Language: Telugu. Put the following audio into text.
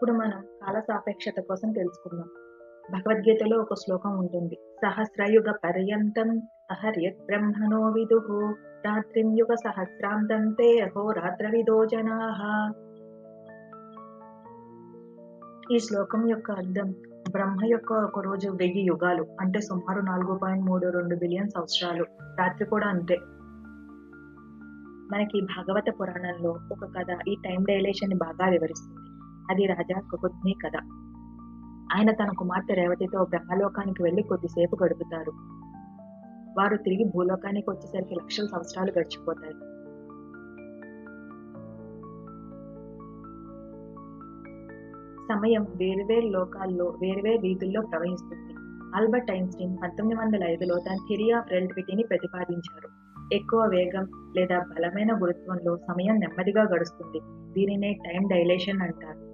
ఇప్పుడు మనం కాల సాపేక్షత కోసం తెలుసుకుందాం. భగవద్గీతలో ఒక శ్లోకం ఉంటుంది. సహస్రయుగ పర్యంతం అహర్యత్ బ్రహ్మణో విదు రాత్రిం యుగ సహస్రాంతంతే అహో రాత్రవిదో జనా. ఈ శ్లోకం యొక్క అర్థం బ్రహ్మ యొక్క ఒక రోజు వెయ్యి యుగాలు అంటే సుమారు నాలుగు పాయింట్ మూడు రెండు బిలియన్ సంవత్సరాలు. రాత్రి కూడా అంతే. మనకి భాగవత పురాణంలో ఒక కథ ఈ టైం డైలేషన్ని బాగా వివరిస్తుంది. అది రాజా కుకుత్ని కథ. ఆయన తన కుమార్తె రేవతితో బ్రహ్మలోకానికి వెళ్ళి కొద్దిసేపు గడుపుతారు. వారు తిరిగి భూలోకానికి వచ్చేసరికి లక్షల సంవత్సరాలు గడిచిపోతాయి. సమయం వేరువేరు లోకాల్లో వేరువేరు రీతుల్లో ప్రవహిస్తుంది. ఆల్బర్ట్ ఐన్స్టీన్ పంతొమ్మిది వందల ఐదులో తన థిరీ ఆఫ్ రిలేటివిటీని ప్రతిపాదించారు. ఎక్కువ వేగం లేదా బలమైన గురుత్వంలో సమయం నెమ్మదిగా గడుస్తుంది. దీనినే టైం డైలేషన్ అంటారు.